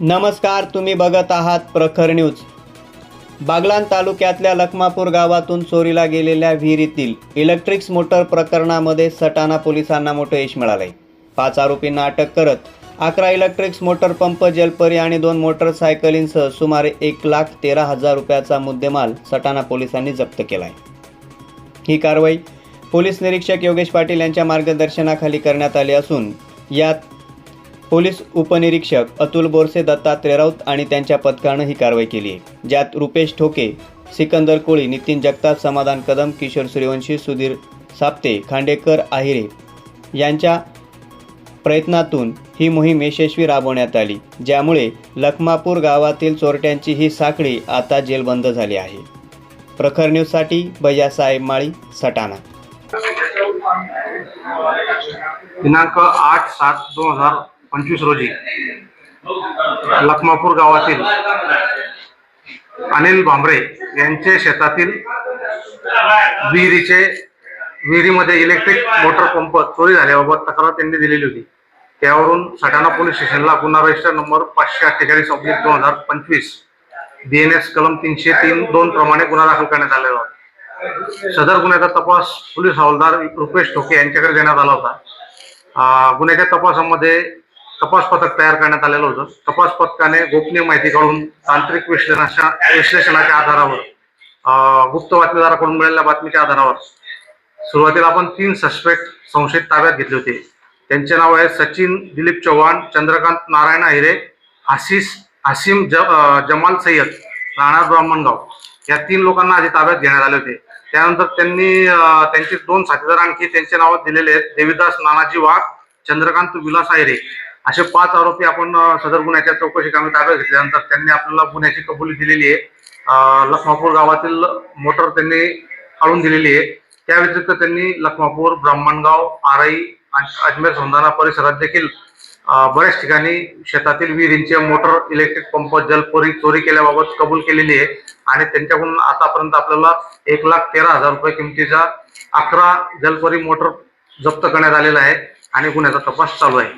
नमस्कार तुम्ही बघत आहात प्रखर न्यूज. बागलान तालुक्यातल्या लखमापूर गावातून चोरीला गेलेल्या विहिरीतील इलेक्ट्रिक्स मोटर प्रकरणामध्ये सटाणा पोलिसांना मोठं यश मिळालंय. पाच आरोपींना अटक करत अकरा इलेक्ट्रिक्स मोटर पंप जलपरी आणि दोन मोटरसायकलींसह सुमारे एक लाख तेरा हजार रुपयाचा मुद्देमाल सटाणा पोलिसांनी जप्त केलाय. ही कारवाई पोलीस निरीक्षक योगेश पाटील यांच्या मार्गदर्शनाखाली करण्यात आली असून यात पोलीस उपनिरीक्षक अतुल बोरसे दत्तात्रय राऊत आणि त्यांच्या पथकानं ही कारवाई केली आहे ज्यात रुपेश ठोके सिकंदर कोळी नितीन जगताप समाधान कदम किशोर सूर्यवंशी सुधीर साप्ते खांडेकर आहिरे यांच्या प्रयत्नातून ही मोहीम यशस्वी राबवण्यात आली ज्यामुळे लखमापूर गावातील चोरट्यांची ही साखळी आता जेलबंद झाली आहे. प्रखर न्यूजसाठी भैयासाहेब माळी सटाणा. दिनांक आठ सात दोन हजार पंचवीस रोजी. लखमापूर गावातील अनिल भांबरे यांचे शेतातील विहिरीचे विहिरीमध्ये इलेक्ट्रिक मोटर पंप चोरी झाल्याबाबत तक्रार त्यांनी दिलेली होती. त्यावरून सटाणा पोलीस स्टेशनला गुन्हा रजिस्टर नंबर पाचशे अठ्ठेचाळीस ऑब्लिक दोन हजार पंचवीस बी एन एस कलम तीनशे तीन दोन प्रमाणे गुन्हा दाखल करण्यात आलेला होता. सदर गुन्ह्याचा तपास पोलीस हवालदार रुपेश ठोके यांच्याकडे देण्यात आला होता. गुन्ह्याच्या तपासामध्ये तपास पथक तयार करण्यात आलेलं होतं. तपास पथकाने गोपनीय माहिती काढून तांत्रिक विश्लेषणा विश्लेषणाच्या आधारावर अं, गुप्त बातमीदाराकडून मिळालेल्या बातमीच्या आधारावर सुरुवातीला आपण तीन सस्पेक्ट संशयित ताब्यात घेतले होते. त्यांचे नाव आहे सचिन दिलीप चव्हाण चंद्रकांत नारायण अहिरे आशिष आसिम ज जमाल सय्यद राहणार ब्राह्मणगाव. या तीन लोकांना आधी ताब्यात घेण्यात आले होते. त्यानंतर त्यांनी त्यांचे दोन साथीदार आणखी त्यांचे नावात दिलेले आहेत. देवीदास नानाजी वाघ चंद्रकांत विलास आहिरे असे पाच आरोपी आपण सदर गुन्ह्याच्या चौकशी कामी ताब्यात घेतल्यानंतर त्यांनी आपल्याला गुन्ह्याची कबुली दिलेली आहे. लखमापूर गावातील मोटर त्यांनी काढून दिलेली आहे. त्या व्यतिरिक्त त्यांनी लखमापूर ब्राह्मणगाव आराई अजमेर सोंदाना परिसरात देखील बऱ्याच ठिकाणी शेतातील विहिरींचे मोटर इलेक्ट्रिक पंप जलपोरी चोरी केल्याबाबत कबूल केलेली आहे. आणि त्यांच्याकडून आतापर्यंत आपल्याला एक लाख तेरा हजार रुपये किमतीचा अकरा जलपरी मोटर जप्त करण्यात आलेला आहे आणि गुन्ह्याचा तपास चालू आहे.